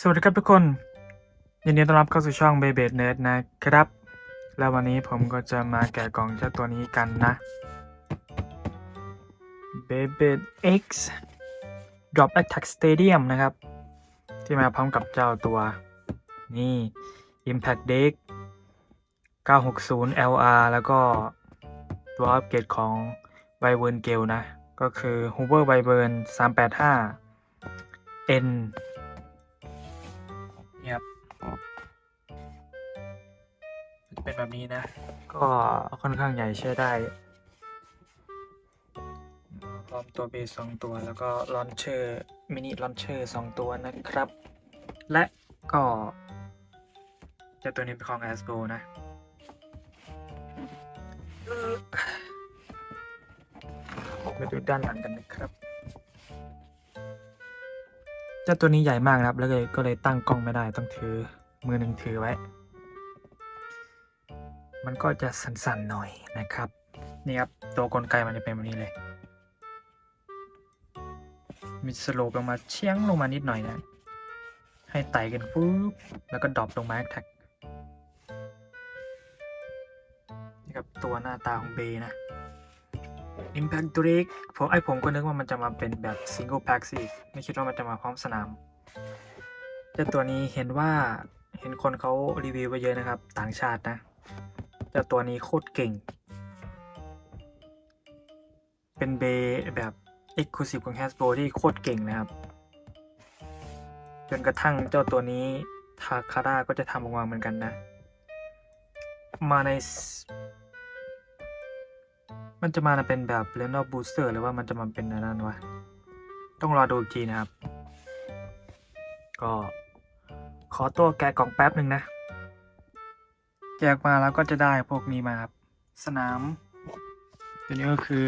สวัสดีครับทุกคน ยินดีต้อนรับเข้าสู่ช่อง b บ b e Nerd นะครับ แล้ววันนี้ผมก็จะมาแกะกล่องเจ้าตัวนี้กันนะ b e b e X Drop Attack Stadium นะครับ ที่มาพร้อมกับเจ้าตัว นี่ Impact Deck 960 LR แล้วก็ตัวอัปเกรดของ v i v e r n Gale นะ ก็คือ Hoover v i v e r n 385 N จะเป็นแบบนี้นะ ก็ค่อนข้างใหญ่ใช้ได้พร้อมตัวเบสสองตัวแล้วก็ลอนเชอร์มินิลอนเชอร์สองตัวนะครับ และก็เจะตัวนี้เป็นของ a s b o นะเออมาดูด้านหลังกันนะครับ เจ้าตัวนี้ใหญ่มากนะครับแล้วเลยก็เลยตั้งกล้องไม่ได้ต้องถือมือหนึ่งถือไว้ มันก็จะสั่นๆหน่อยนะครับนี่ครับตัวกลไกมันจะเป็นแบบนี้เลย มีสโลปลงมาเชียงลงมานิดหน่อยนะให้ไต่กันปุ๊บแล้วก็ดรอปลงมาแท็กนี่ครับตัวหน้าตาของเบนะ Impact Drake ผมไอผมก็นึกว่ามันจะมาเป็นแบบ Single Pack สิไม่คิดว่ามันจะมาพร้อมสนาม แต่ตัวนี้เห็นว่าเห็นคนเขารีวิวไปเยอะนะครับ ต่างชาตินะ แต่ตัวนี้โคตรเก่ง เป็นเบแบบ Exclusive ของ Hasbro ที่โคตรเก่งนะครับ จนกระทั่งเจ้าตัวนี้ทาคาร่าก็จะทำออกมาเหมือนกันนะ มาใน มันจะมาเป็นแบบ r e n a l Booster หรือว่ามันจะมาเป็นอะไรนั่นวะ ต้องรอดูอีกทีนะครับ ก็ขอตัวแกะกล่องแป๊บหนึ่งนะ แจกมาแล้วก็จะได้พวกนี้มาครับ สนาม ตัวนี้ก็คือ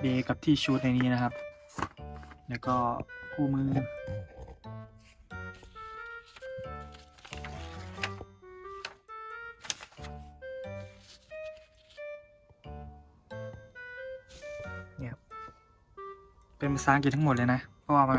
เบกับที่ชูดในนี้นะครับ แล้วก็คู่มือ เป็นภาษาอังกฤษทั้งหมดเลยนะ เพราะว่ามัน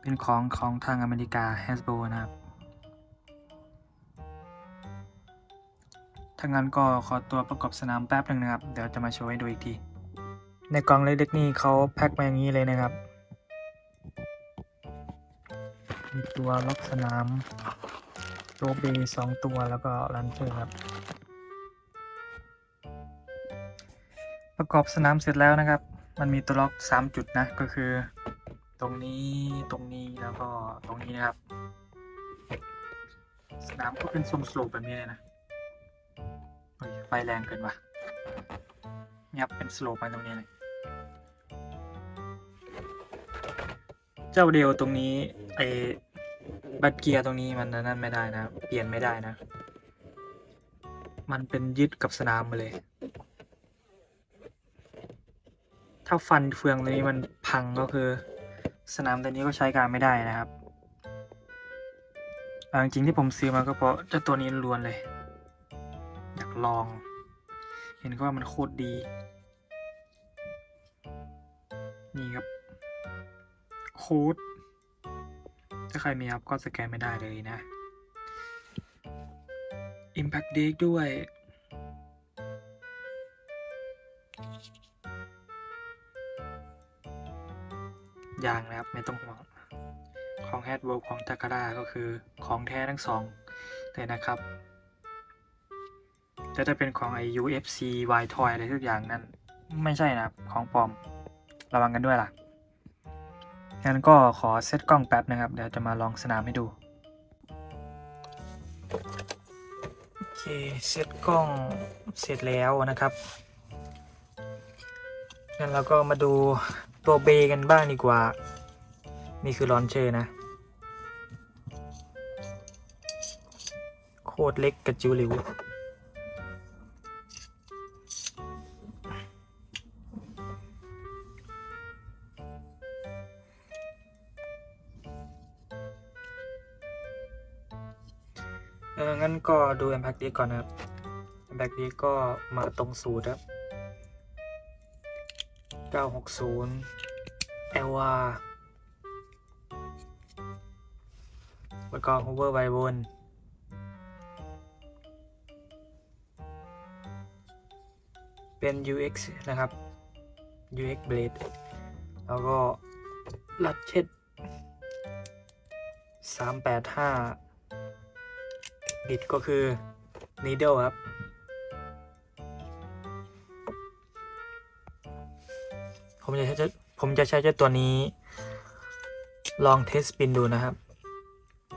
เป็นของของทางอเมริกา Hasbro นะครับ ถ้างั้นก็ขอตัวประกอบสนามแป๊บหนึ่งนะครับ เดี๋ยวจะมาโชว์ให้ดูอีกที ในกล่องเล็กๆนี่เขาแพ็คมาอย่างนี้เลยนะครับ มีตัวล็อกสนามตัวเบย์สองตัวแล้วก็ลันเชอร์ครับประกอบสนามเสร็จแล้วนะครับ มันมีตัวล็อก 3 จุดนะก็คือ ตรงนี้ตรงนี้แล้วก็ตรงนี้นะครับ สนามก็เป็นทรงสโลปแบบนี้เลยนะไฟแรงเกินว่ะเนี่ยครับเป็นสโลปมาตรงนี้เลยเจ้าเดียวตรงนี้ไอ้บัตเกียร์ตรงนี้มันนั่นไม่ได้นะ เปลี่ยนไม่ได้นะ มันเป็นยึดกับสนามมาเลย ถ้าฟันเฟืองตัวนี้มันพังก็คือ สนามตัวนี้ก็ใช้การไม่ได้นะครับจริงๆที่ผมซื้อมาก็เพราะเจ้าตัวนี้ล้วนเลย อยากลอง เห็นก็ว่ามันโคตรดี นี่ครับ โค้ด ถ้าใครมีครับก็สแกนไม่ได้เลยนะ Impact Deck ด้วย ยางนะครับ ไม่ต้องห่วง ของ h a d w o r k ของ t a k a r a ก็คือของแท้ทั้งสองเลยนะครับแต่ถ้าเป็นของไอ UFC Y Toy อะไรทุกอย่างนั้น ไม่ใช่นะครับของปลอมระวังกันด้วยล่ะงั้นก็ขอเซตกล้องแป๊บนะครับ เดี๋ยวจะมาลองสนามให้ดู โอเคเซตกล้องเสร็จแล้วนะครับงั้นเราก็มาดู ตัวเบกันบ้างดีกว่า นี่คือลอนเชอร์นะ โคตรเล็กกระจิ๋วหลิวเอองั้นก็ดู Impact d ก่อนนะครับ Impact d ก็มาตรงสูตรครับ 960 LR แล้วก็ hover ไวบน เป็น UX นะครับ UX blade แล้วก็ลัดเช็ด 385 บิดก็คือ needle ครับ ผมจะใช้เจ้าผมจะใช้เจ้าตัวนี้ ลองเทสปินดูนะครับ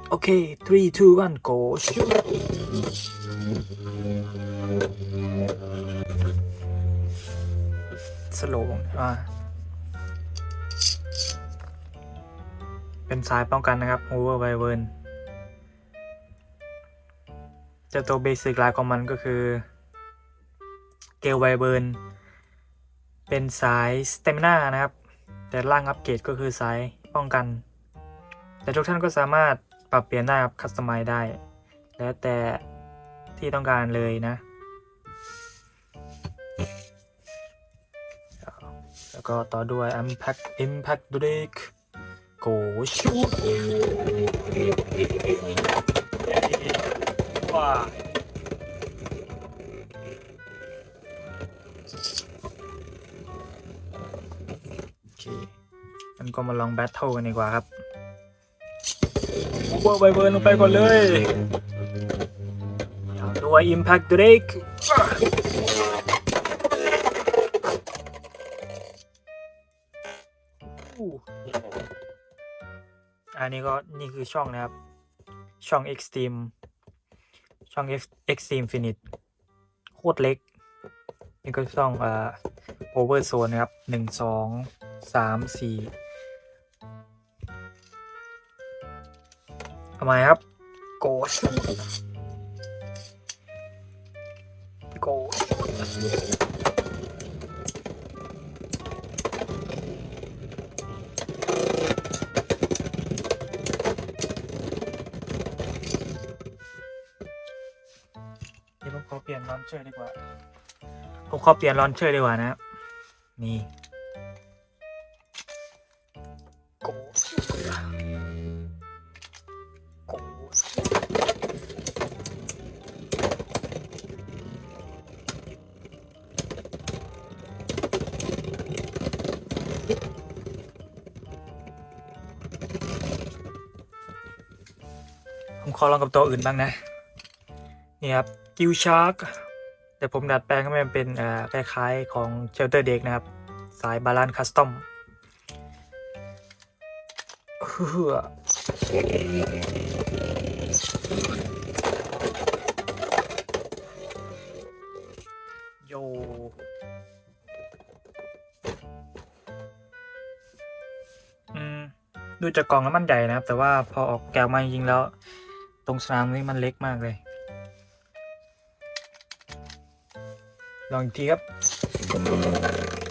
โอเค three two one go shoot สโลว์อ่าเป็นสายป้องกันนะครับ over by burn เจ้าตัวเบสิกลายของมันก็คือ เกลไวเบิร์น เป็นสายสเตมินานะครับ แต่ล่างอัปเกรดก็คือสายป้องกัน แต่ทุกท่านก็สามารถปรับเปลี่ยนได้ครับคัสตอมไมได้ แล้วแต่ที่ต้องการเลยนะ แล้วก็ต่อด้วย Impact Impact Break Go Shoot ว้า โอเคงั้นก็มาลองแบทเทิลกันดีกว่าครับเบอร์ไปเบิร์นลงไปก่อนเลยตามด้วย Impact Drake อู้อันนี้ก็นี่คือช่องนะครับ ช่อง Extreme ช่อง Ex- Extreme Finite โคตรเล็ก นี่ก็ช่องเอ่อ Over Zone นะครับหนึ่งสอง สามสี่ทำไมครับ โกชโกชเดี๋ยวผมขอเปลี่ยนลอนเชอร์ดีกว่า ผมขอเปลี่ยนลอนเชอร์ดีกว่านะครับนี่ ขอลองกับตัวอื่นบ้างนะนี่ครับกิวชาร์กแต่ผมดัดแปลงให้มันเป็นเอ่อคล้ายๆของเชลเตอร์เด็กนะครับ สายบาลานคัสตอมเฮือโยดูจากกล่องแล้วมันใหญ่นะครับ แต่ว่าพอออกแกวมาจริงแล้ว ตรงสนามนี้มันเล็กมากเลย ลองอีกทีครับ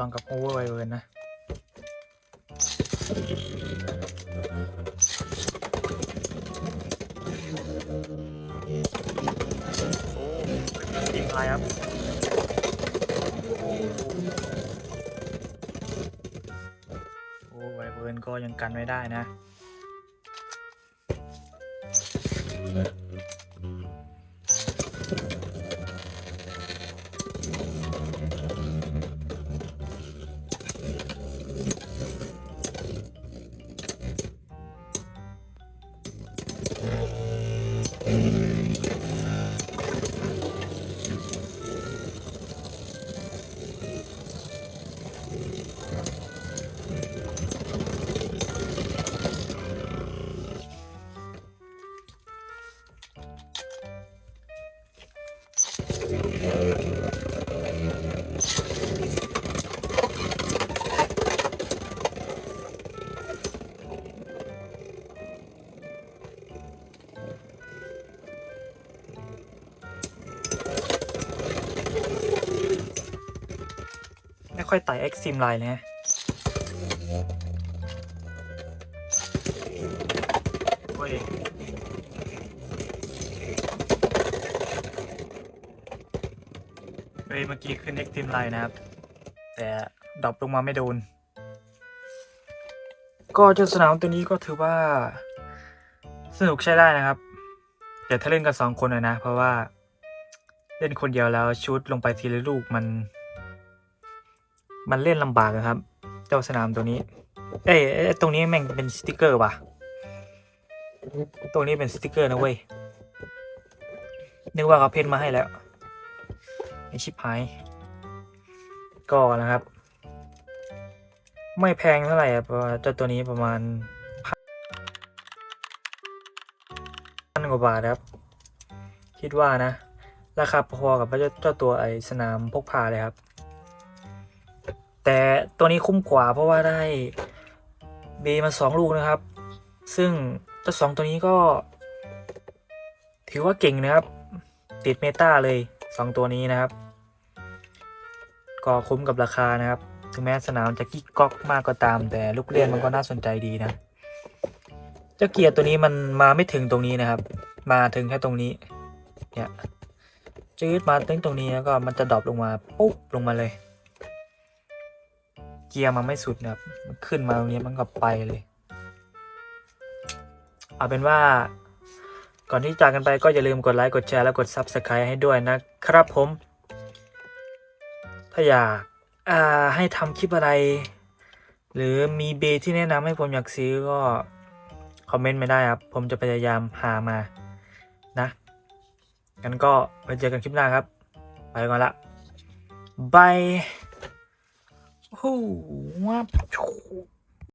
ลองกับโอเวอร์ไวเวิร์นนะยิงอะไรครับโอ้ไวเบิร์นก็ยังกันไม่ได้นะ ค่อยไต่เอ็กซิมไลน์เลยนะโอ้ยเฮ้ยเมื่อกี้ขึ้นเอ็กซิมไลน์นะครับ แต่ดรอปลงมาไม่โดน ก็เจ้าสนามตัวนี้ก็ถือว่า สนุกใช้ได้นะครับ แต่ถ้าเล่นกันสองคนนะนะ เพราะว่าเล่นคนเดียวแล้วชุดลงไปทีละลูกมัน มันเล่นลำบากอะครับ เจ้าสนามตัวนี้ เอ้ยตรงนี้แม่งเป็นสติกเกอร์ว่ะ ตรงนี้เป็นสติกเกอร์นะเว้ย นึกว่าเขาเพ้นมาให้แล้วไอชิบหาย ก็นะครับ ไม่แพงเท่าไหร่อะเพราะเจ้าตัวนี้ประมาณพันกว่าบาทครับ คิดว่านะ ราคาพอกับเจ้าเจ้าตัวไอสนามพกพาเลยครับ แต่ตัวนี้คุ้มกว่าเพราะว่าได้เบมาสองลูกนะครับ ซึ่งเจ้าสองตัวนี้ก็ ถือว่าเก่งนะครับ ติดเมตาเลยสองตัวนี้นะครับ ก็คุ้มกับราคานะครับ ถึงแม้สนามจะกิ๊กก๊อกมากก็ตาม แต่ลูกเล่นมันก็น่าสนใจดีนะเจ้าเกียร์ตัวนี้มันมาไม่ถึงตรงนี้นะครับ มาถึงแค่ตรงนี้ เนี่ยจืดมาถึงตรงนี้แล้วก็มันจะดรอปลงมาปุ๊บลงมาเลย เกียร์มันไม่สุดนะครับมันขึ้นมาตรงนี้มันก็ไปเลย เอาเป็นว่า ก่อนที่จากกันไปก็อย่าลืมกดไลค์กดแชร์และกด Subscribe ให้ด้วยนะครับผม ถ้าอยากาให้ทำคลิปอะไร หรือมีเบที่แนะนำให้ผมอยากซื้อก็คอมเมนต์ไม่ได้ครับ ผมจะพยายามหามานะงั้นก็ไว้เจอกันคลิปหน้าครับ ไปก่อนละบาย Oh,